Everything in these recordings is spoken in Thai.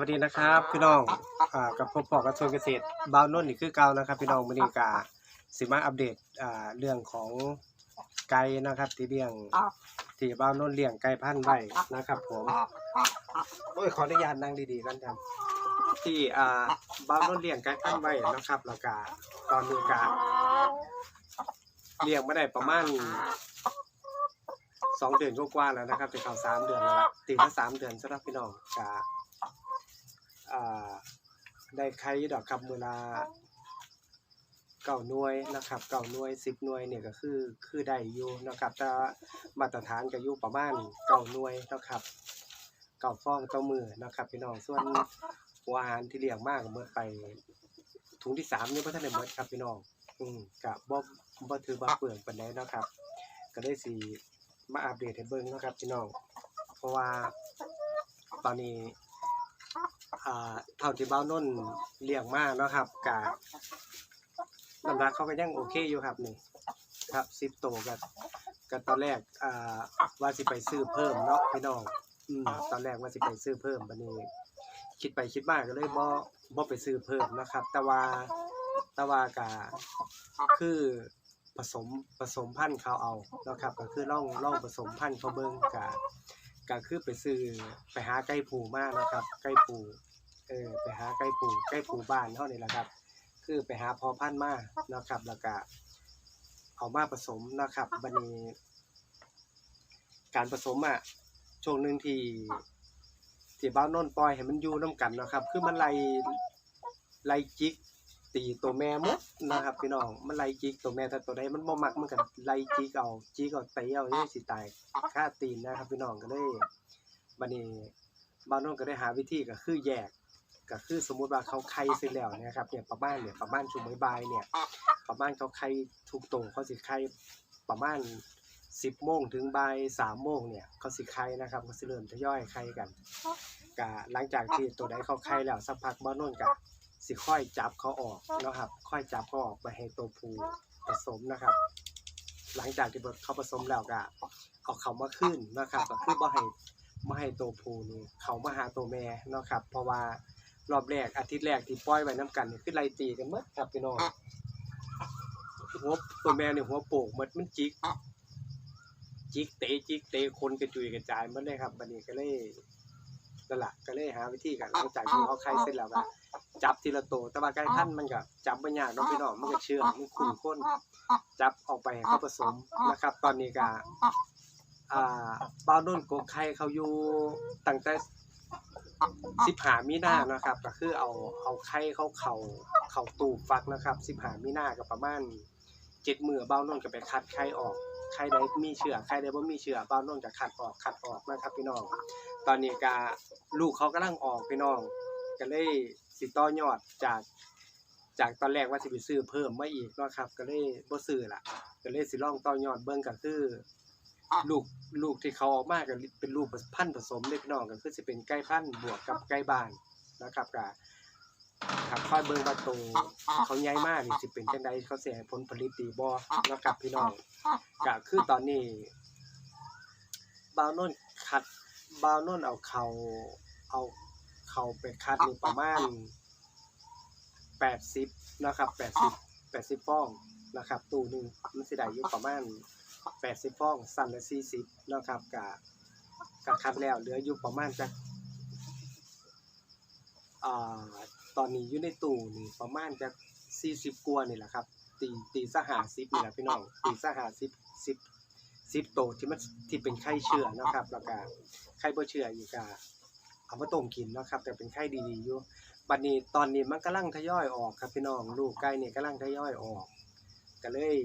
วัสดีนะครับพี่น้องอ่ากับผมปอกกระทรวงเกษตรบาวนนท์นี่คือเก่านะครับ พี่น้องมื้อนี้ก็สิมาอัปเดตอ่าเรื่องของไก่นะครับ ที่เลี้ยงที่บาวนนท์เลี้ยงไก่พันธุ์ไว้นะครับ ผมโอ้ยขออนุญาตนั่งดีๆกันครับที่อ่าบาวนนท์เลี้ยงไก่พันธุ์ไว้นะครับ แล้วก็ตอนนี้ก็เลี้ยงมาได้ประมาณสองเดือนกว่าๆแล้วนะครับจะเขาสามเดือนแล้วล่ะตีมาสามเดือนสำหรับพี่น้องก็ อ่าได้ไข่ดอกครับเวลาเก่าหน่วยนะครับเก่าหน่วยสิบหน่วยเนี่ยก็คือคือได้อยู่นะครับแต่มาตรฐานก็อยู่ประมาณเก่าหน่วยนะครับเก่าฟองเก่ามือนะครับพี่น้องส่วนหัวอาหารที่เลี้ยงมากเมื่อไปถุงที่สามนี่ยพ่ทันได้หมดครับพี่น้องอืมกับบ่บ่ถือว่าเปลืองปานใดนะครับ ก็ได้สิมาอัปเดตให้เบิ่งนะครับพี่น้องเพราะว่าตอนนี้ อ่าเท่าที่เบ้านนท์เลี้ยงมาเนาะครับกะน้ำหนักเขาก็ยังโอเคอยู่ครับนี่ครับสิบโตกับกับตอนแรกอ่าว่าสิไปซื้อเพิ่มเนาะพี่น้องอืมตอนแรกว่าสิไปซื้อเพิ่มบัดนี้ คิดไปคิดมากก็เลยบ่บ่ไปซื้อเพิ่มนะครับ แต่ว่าแต่ว่ากะคือผสมผสมพันธุ์เขาเอาเนาะครับ ก็คือล่องล่องผสมพันธุ์เขาเบิ่งกะก็คือไปซื้อไปหาไก่ผูมานะครับ ไก่ผู เออไปหาไก่ผูไก่ผูบ้านเท่านี้แหละครับ คือไปหาพอพันธุ์มานะครับ แล้วก็เอามาผสมนะครับบัดนี้การผสมอะช่วงหนึ่งที่ที่บ้านนนปล่อยให้มันอยู่น้กันนะครับ คือมันไล่ไล่จิก ตีตัวแม่มดนะครับพี่น้องมันไล่จิกตัวแม่แต่ตัวใดมันบ่มักมันก็ไล่จิกเอาจิกเอาเตะเอาเนี่ยสิตายค่าตีนนะครับ พี่น้องก็ได้บัดนี้บ้านนนก็ได้หาวิธีก็คือแยก ก็คือสมมุติว่าเขาไข่เสร็จแล้วเนะครับเนี่ยประมาณเนี่ยประมาณช่วงบ่ายๆเนี่ย ประมาณเขาไข่ทุกตรงเขาสิไข่ประมาณ10โมงถึงบ่าย3โมงเนี่ยเขาสิไข่นะครับเขาสิเริ่มทยอยไข่กันก็หลังจากที่ตัวใดเขาไข่แล้วสักพักบ้านโน้นก็สิค่อยจับเขาออกเนาะครับ ค่อยจับเขาออกไปให้ตัวผู้ผสมนะครับ หลังจากที่เขาผสมแล้วก็เอาเขามาขึ้นนะครับ ก็คือบ่ให้บ่ให้ตัวผู้นี่เขามาหาตัวแม่เนาะครับ เพราะว่า รอบแรกอาทิตย์แรกที่ปล่อยไว้น้กันนี่คือไล่ตีกันหมดครับพี่น้องหัวตัวแม่นี่หัวโปกหมดมันจิกจิกเตะจิกเตะคนกระจุยกระจายหมดเลยครับบัดนี้ก็เลยนั่นล่ะก็เลยหาวิธีกันหลังจากที่เขาไข่เสร็จแล้วก็จับทีละตัวแต่ว่าไก่พันธุ์มันก็จับบ่ยากเนาะพี่น้องมันก็เชื่องมันคุ้นคนจับออกไปให้เขาผสมนะครับ ตอนนี้ก็อ่าบ้าวนุ่นกกไข่เขาอยู่ตั้งแต่ สิบหามีนานะครับก็คือเอาเอาไข่เขาเขาเขาตูบฟักนะครับสิบหามีนาก็ประมาณเจ็ดมือบ้าวนุ่นก็ไปคัดไข่ออกไข่ใดมีเชื้อไข่ใดบ่มีเชื้อบ้าวนุ่นก็คัดออกคัดออกนะครับพี่น้อง ตอนนี้ก็ลูกเขากำลังออกพี่น้องก็เลยสิต่อยอดจาก จากตอนแรกว่าสิไปซื้อเพิ่มมาอีกเนาะครับ ก็เลยบ่ซื้อละก็เลยสิลองต่อยอดเบิ่งก็คือ ลูกลูกที่เขาออกมาก็เป็นลูกพันธุ์ผสมเล็กน้องก็คือสิเป็นไก่พันธุ์บวกกับไก่บ้านนะครับก็ครับค่อยเบิ่งว่าโตเขาใหญ่มากนี่สิเป็นจังไดเขาสิให้ผลผลิตดีบ่นะครับพี่น้องก็คือตอนนี้บาวโน่นคัดบาวโน่นเอาเขาเอาเขาไปคัดนี่ประมาณ80นะครับ80 80ฟองนะครับ ตู้หนึงมันสิได้อยู่ประมาณ 80ฟองสั่นละ40นะครับกะกะคัดแล้วเหลืออยู่ประมาณจักอ่าตอนนี้อยู่ในตู้นี่ประมาณจัก40กว่านี่แหละครับ ตีตีซะ50นี่แหละพี่น้องตีซะ50 10 10โตวที่มันที่เป็นไข้เชื้อนะครับแล้วก็ไข้บ่เชื้ออีกก็เอามาต้มกินเนาะครับแต่เป็นไข้ดีๆอยู่บัดนี้ตอนนี้มันกำลังทยอยออกครับพี่น้องลูกไก่นี่ยกำลังทยอยออก ก็เลย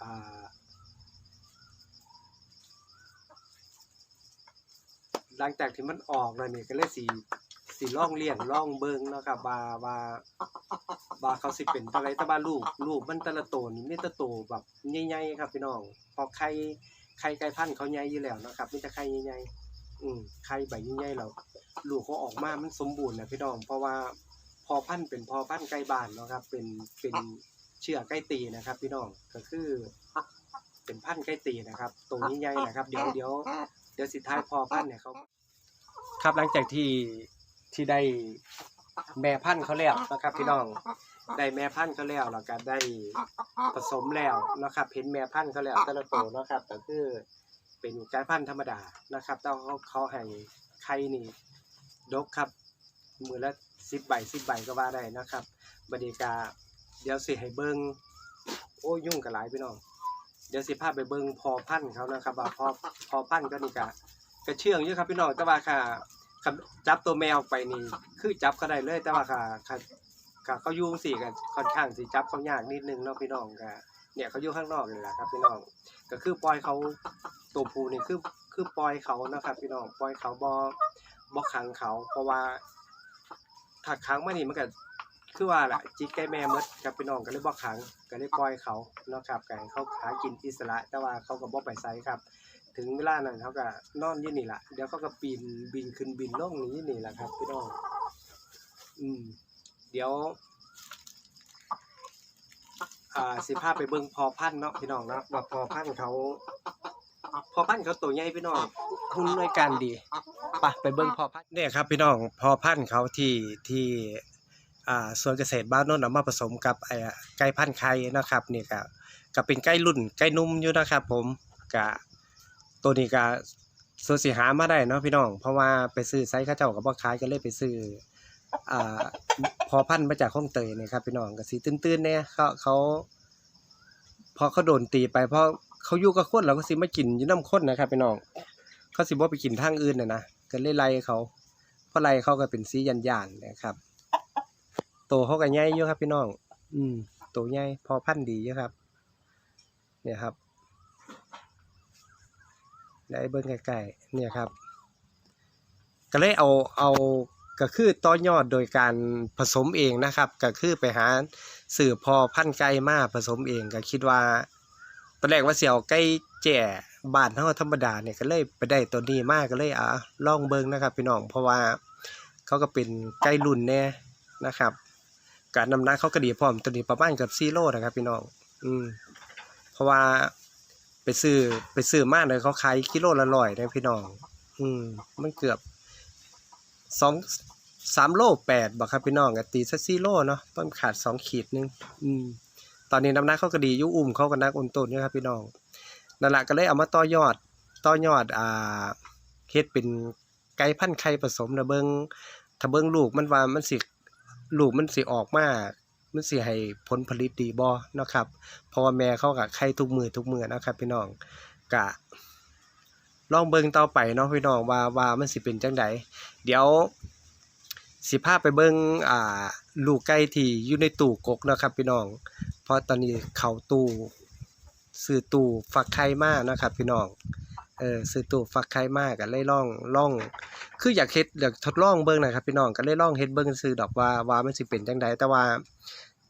อ่า หลังจากที่มันออกแล้วนี่ก็เลยสีสีล่องเลี้ยงล่องเบิงเนาะครับว่าว่าว่าเขาสิเป็นอะไรแต่ว่าลูกลูกมันแต่ละโตวนี่มีแต่โตวแบบใหญ่ๆครับพี่น้องเพอไข่ไข่ไก่พันธุ์เขาใหญ่อยู่แล้วเนาะครับมีแต่ไข่ใหญ่ๆอืมไข่ใบใหญ่ๆแล้วลูกเขาออกมามันสมบูรณ์นะพี่น้อง เพราะว่าพอพันธุ์เป็นพอพันธุ์ไก่บ้านเนาะครับ เป็นเป็นเชื่อไก่ตีนะครับ พี่น้องก็คือ เป็นพันธุ์ไก่ตีนะครับ ตรงนี้ใหญ่นะครับ เดี๋ยวเดี๋ยวเดี๋ยวสิท้ายพอพันธุ์เนี่ยเขาครับหลังจากที่ที่ได้แม่พันธุ์เขาแล้วนะครับ พี่น้องได้แม่พันธุ์เขาแล้วแล้วก็ได้ผสมแล้วนะครับเห็นแม่พันธุ์เขาแล้วแต่ละตัวเนาะครับก็คือเป็นไก่พันธุ์ธรรมดานะครับแต่เขาเขาให้ไข่นี่ดกครับมือละสิบใบสิบใบก็ว่าได้นะครับบรรยากาเดี๋ยวสิให้เบิ้งโอ้ยุ่งกับหลายพี่น้อง เดี๋ยวสิพาไปเบิ้งพอพันธุ์เขานะครับว่าพอพอพันธุ์ก็นี่กะกระเชื่องอยู่ครับพี่น้องแต่ว่าค่ะจับตัวแมวไปนี่คือจับก็ได้เลยแต่ว่าค่ะค่ะค่ะเขายุ่งสี่กันค่อนข้างสิจับเขายากนิดนึงเนาะพี่น้องก็เนี่ยเขาอยู่ข้างนอกนี่แหละครับพี่น้องก็คือปล่อยเขาตัวผู้นี่คือคือปล่อยเขานะครับ พี่น้องปล่อยเขาบ่บ่ขังเขา เพราะว่าถ้าขังมานี่มันก็ คือว่าแหละจิกไก่แม่มดกับพี่น้องก็เลยบ่ขังก็เลยปล่อยเขาเนาะครับก็ให้เขาหากินอิสระแต่ว่าเขาก็บ่ไปไสครับ ถึงเวลานั้นเขาก็นอนอยู่นี่ล่ะเดี๋ยวเขาก็ปีนบินขึ้นบินลงนี้นี่แหละครับพี่น้อง อืม เดี๋ยวอ่าสิพาไปเบิ่งพอพันเนาะพี่น้องเนาะว่าพอพันเขาพอพันเขาตัวใหญ่พี่น้องหุ่นในการดีไปไปเบิ่งพอพันเนี่ยครับ พี่น้องพอพันเขาที่ที่ อ่าสวนเกษตรบ้านโน้นเอามาผสมกับไอ้ไก่พันธุ์ไข่นะครับนี่ก็ก็เป็นไก่รุ่นไก่นุ่มอยู่นะครับ ผมก็ตัวนี้ก็ส่วนสิหามาได้เนาะพี่น้อง เพราะว่าไปซื้อไซส์ข้าเจ้าก็บ่ขายก็เลยไปซื้ออ่าพอพันธุ์มาจากห้องเตยนี่ครับพี่น้องก็สิตื้นๆเนี่ยเขาเขาพอเขาโดนตีไปเพราะเขาอยู่กับคนเราก็สิมากินยู่น้ำข้นนะครับพี่น้องเขาสิบ่ไปกินทางอื่นนะนะก็เลยไล่เขาเพราะไล่เขาก็เป็นสียันยานนะครับ โตเขาก็ใหญ่อยู่ครับ พี่น้องอืมโตใหญ่พอพันธุ์ดีอยู่ครับ เนี่ยครับได้เบิ่งใกล้ๆเนี่ยครับ ก็เลยเอาเอาก็คือต่อยอดโดยการผสมเองนะครับ ก็คือไปหาสื่อพอพันธุ์ไก่มาผสมเองก็คิดว่าตอนแรกว่าเสียวไก่แจ่บ้านเฮาธรรมดาเนี่ยก็เลยไปได้ตัวนี้มากก็เลยอะลองเบิ่งนะครับ พี่น้องเพราะว่าเขาก็เป็นไก่รุ่นแน่นะครับ การน้ำหนักเขาก็ดีพร้อมตัวนี้ประมาณเกือบ4โลนะครับพี่น้องอืมเพราะว่าไปซื้อไปซื้อมากเลยเขาขายกิโลละร้อยนะพี่น้อง อืม มันเกือบสองสามโลแปดบอกครับพี่น้องตีสักสี่โลเนาะต้นขาดสองขีดนึงอืม ตอนนี้น้ำหนักเขาก็ดียุ่อุ้มเขาก็นักอุ่นต้นอยู่ครับพี่น้องนั่นแหละก็เลยเอามาต่อยอดต่อยอดอ่าเฮ็ดเป็นไก่พันธุ์ไข่ผสมนะเบิงถ้าเบิงลูกมันว่ามันสิ ลูกมันสิออกมา มันสิให้ผลผลิตดีบ่เนาะครับเพราะว่าแม่เขาก็ไข่ทุกมือทุกมือนะครับ พี่น้องกะลองเบิ่งต่อไปเนาะพี่น้องว่าว่ามันสิเป็นจังไดเดี๋ยวสิพาไปเบิ่งอ่าลูกไก่ที่อยู่ในตู้กกนะครับ พี่น้อง เพราะตอนนี้เขาตู้ซื้อตู้ฟักไข่มากนะครับ พี่น้อง เออซื้อตู้ฟักไข่มากก็เลยล่องล่อง คืออยากเฮ็ดอยากทดลองเบิ่งนะครับพี่น้องก็เลยล่องเฮ็ดเบิ่งซื้อดอกว่าว่ามันสิเป็นจังไดแต่ว่า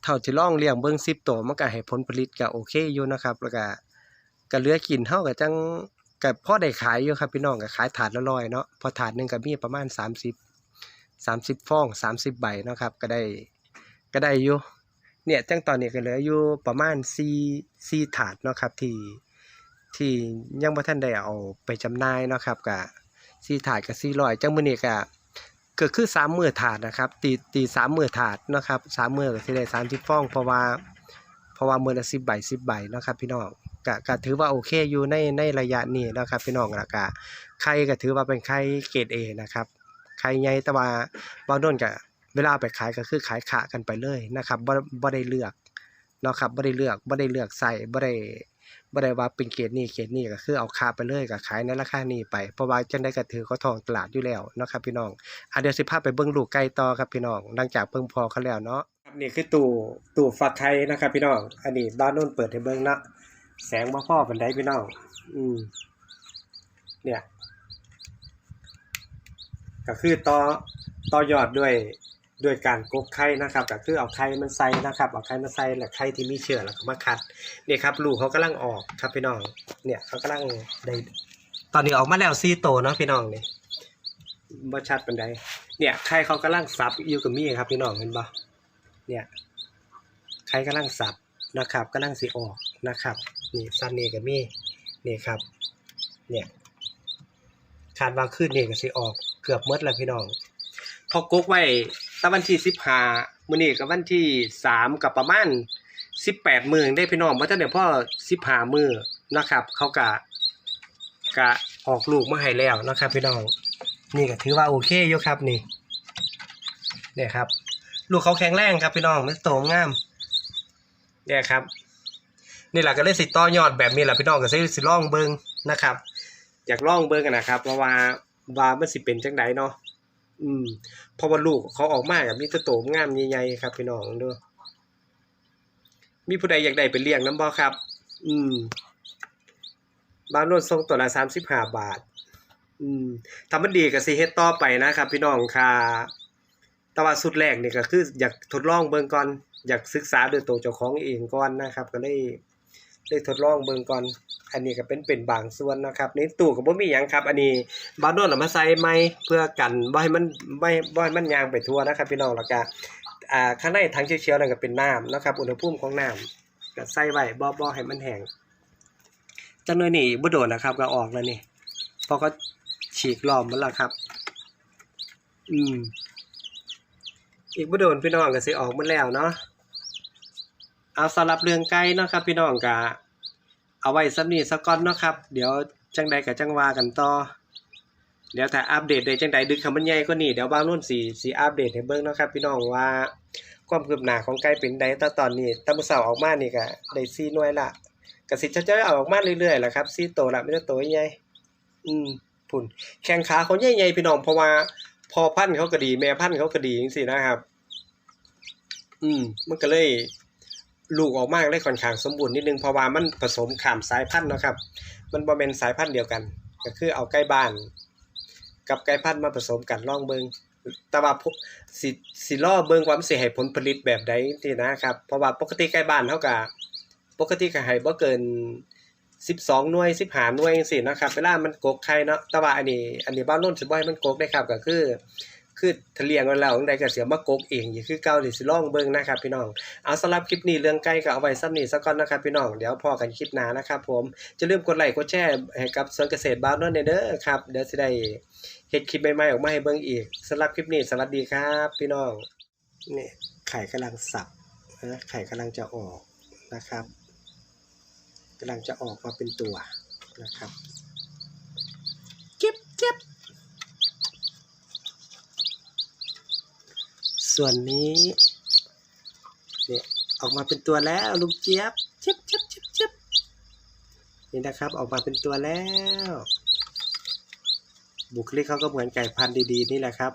เท่าที่ล่องเลี้ยงเบิ่ง10ตัวมันก็ให้ผลผลิตก็โอเคอยู่นะครับ แล้วก็ก็เหลือกินเฮาก็จังก็พอได้ขายอยู่ครับพี่น้องก็ขายถาดละร้อยเนาะพอถาดหนึงก็มีประมาณ 30 30ฟอง 30 ใบเนาะครับก็ได้ก็ได้อยู่เนี่ยจังตอนนี้ก็เหลืออยู่ประมาณ4 4ถาดเนาะครับที่ ที่ยังบ่ทันได้เอาไปจำหน่ายเนาะครับก็4ถาดก็400จังมื้อนี้ก็ก็คือสามมือถาดนะครับ ตีตีสามมือถาดเนาะครับสามมือก็สิได้สามสิบฟองเพราะว่าเพราะว่ามือละสิบใบสิบใบเนาะครับพี่น้องก็ก็ถือว่าโอเคอยู่ในในระยะนี้นะครับพี่น้องแล้วก็ไข่ก็ถือว่าเป็นไข่เกรดเอนะครับไข่ใหญ่แต่ว่าบางโน่นก็เวลาไปขายก็คือขายขะกันไปเลยนะครับบ่บ่ได้เลือกเนาะครับบ่ได้เลือกบ่ได้เลือกใส่บ่ได้ บ่ได้ว่าเป็นเกรดนี้เกรดนี้ก็คือเอาคาไปเลยก็ขายในราคานี้ไปเพราะว่าจังได๋ก็ถือเขาทองตลาดอยู่แล้วเนาะครับพี่น้องอะเดี๋ยวสิพาไปเบิ่งลูกไก่ต่อครับพี่น้องหลังจากเบิ่งพอเขาแล้วเนาะนี่คือตู้ตู้ฟักไข่นะครับพี่น้องอันนี้บ้านโน้นเปิดให้เบิ่งนะแสงบ่พอปานใดพี่น้องอืมเนี่ยก็คือต่อต่อยอดด้วย ด้วยการกกไข่นะครับก็คือเอาไข่มันใส่นะครับเอาไข่มาใส่แล้วไข่ที่มีเชื้อแล้วก็มาคัดเนี่ยครับลูกเขากำลังออกครับพี่น้องเนี่ยเขากำลังได้ตอนนี้ออกมาแล้ว4โตเนาะพี่น้องเนี่ยบ่ชัดปานใดเนี่ยใครเขากำลังสับอยู่กับมีครับพี่น้องเห็นบ่เนี่ยใครกำลังสับนะครับกำลังสิออกนะครับนี่ซันนี่กับมีนี่ครับเนี่ยคาดว่าคืนนี้ก็สิออกเกือบมดแล้วพี่น้องพอกกไว้ ตั้งวันที่สิบห้ามื้อนี้กับวันที่สามกับประมาณสิบแปดมือได้พี่น้องบ่ทันได้พอสิบห้ามือนะครับ เขากะกะออกลูกมาให้แล้วนะครับ พี่น้องนี่ก็ถือว่าโอเคอยู่ครับนี่เนี่ยครับ ลูกเขาแข็งแรงครับพี่น้องมันโตงามเนี่ยครับ นี่แหละก็เลยสิต่อยอดแบบนี้แหละพี่น้องก็สิสิลองเบิงนะครับ อยากลองเบิงกันนะครับ เพราะว่าว่ามันสิเป็นจังไดเนาะ อืมเพราะว่าลูกเขาออกมาแบบมีแตโตงามใหญ่ๆครับพี่น้องเด้อมีผู้ใดอยากได้ไปเลี้ยงน้ำบ่ครับ อืมบ้านโนนทรงตัวละ35บห้าบาท อืมถ้ามันดีก็สิเฮ็ดต่อไปนะครับ พี่น้องค่ะแต่ว่าสุดแรกนี่ก็คือ อยากทดลองเบิ่งก่อน อยากศึกษาด้วยตัวเจ้าของเองก่อนนะครับ ก็เลย ได้ทดลองเบิ่งก่อน อันนี้ก็เป็นเป็นบางส่วนนะครับในตู้ก็บ่มีหยังครับ อันนี้บาโนนเอามาใส่ใหม่เพื่อกันบ่ให้มันบ่ให้บ่ให้มันยางไปทั่วนะครับ พี่น้องแล้วก็อ่าข้างในถังเขียวๆนั่นก็เป็นน้ำนะครับ อุณหภูมิของน้ำก็ใส่ไว้บ่บ่ให้มันแห้งจังเลยนี่บ่โดนนะครับ ก็ออกแล้วนี่พอก็ฉีกล้อมมันแล้วครับ อืม อีกบ่โดนพี่น้องก็สิออกหมดแล้วเนาะ เอาสำหรับเรื่องไก่เนาะครับ พี่น้องก็เอาไว้สำนี้สักก่อนเนาะครับ เดี๋ยวจังใดก็จังว่ากันต่อ เดี๋ยวถ้าอัปเดตได้จังใดดึกคำบรรยายกว่านี้เดี๋ยวบางรุ่นสิสิอัปเดตให้เบิ่งเนาะครับ พี่น้องว่าความคืบหน้าของไก่เป็นใดแต่ตอนนี้ตามมื้อเช้าออกมานี่ก็ได้4หน่วยละก็สิจะๆเอาออกมาเรื่อยๆแหละครับ4โตละไมีแต่โตใหญ่อืมพุ่นแข้งขาเขาใหญ่ๆพี่น้องเพราะว่าพอพันเขาก็ดี แม่พันเขาก็ดีจังซี่นะครับ อืม มันก็เลย ลูกออกมาได้ค่อนข้างสมบูรณ์นิดนึงเพราะว่ามันผสมขามสายพันธุ์เนาะครับ มันบ่แม่นสายพันธุ์เดียวกัน ก็คือเอาไก่บ้าน กับไก่พันธุ์มาผสมกันลองเบิงแต่ว่าพวกสิสิรอเบิ่งว่ามันสิให้ผลผลิตแบบใดที่นะครับ เพราะว่าปกติไก่บ้านเฮาก็ปกติก็ให้บ่เกิน12หน่วย15หน่วยจังซี่นะครับเวลามันกกไข่เนาะแต่ว่าอันนี้ อันนี้บ้านโน้นสิบ่ให้มันกกได้ครับก็คือ คือถ้าเลียงไว้แล้วจังไดก็สิเอามากกเองอยู่คือเก่านี่สิลองเบิ่งนะครับพี่น้องเอาสำหรับคลิปนี้เรื่องไก่ก็เอาไว้ซ้ำนี้ซะก่อนนะครับพี่น้องเดี๋ยวพอกันคลิปหน้านะครับผมจะลืมกดไลค์กดแชร์ให้กับสวนเกษตรบ้านโนนเด้อครับเดี๋ยวสิได้เฮ็ดคลิปใหม่ๆออกมาให้เบิ่งอีกสำหรับคลิปนี้สวัสดีครับ พี่น้องนี่ไข่กำลังสับนะไข่กำลังจะออกนะครับกำลังจะออกมาเป็นตัวนะครับเจ็บเจ็บ ส่วนนี้เนี่ยออกมาเป็นตัวแล้วลูกเจี๊ยบเจี๊ยบเจี๊ยบเจี๊ยบเจี๊ยบนี่นะครับ ออกมาเป็นตัวแล้ว บุคลิกเขาก็เหมือนไก่พันธุ์ดีๆนี่แหละครับ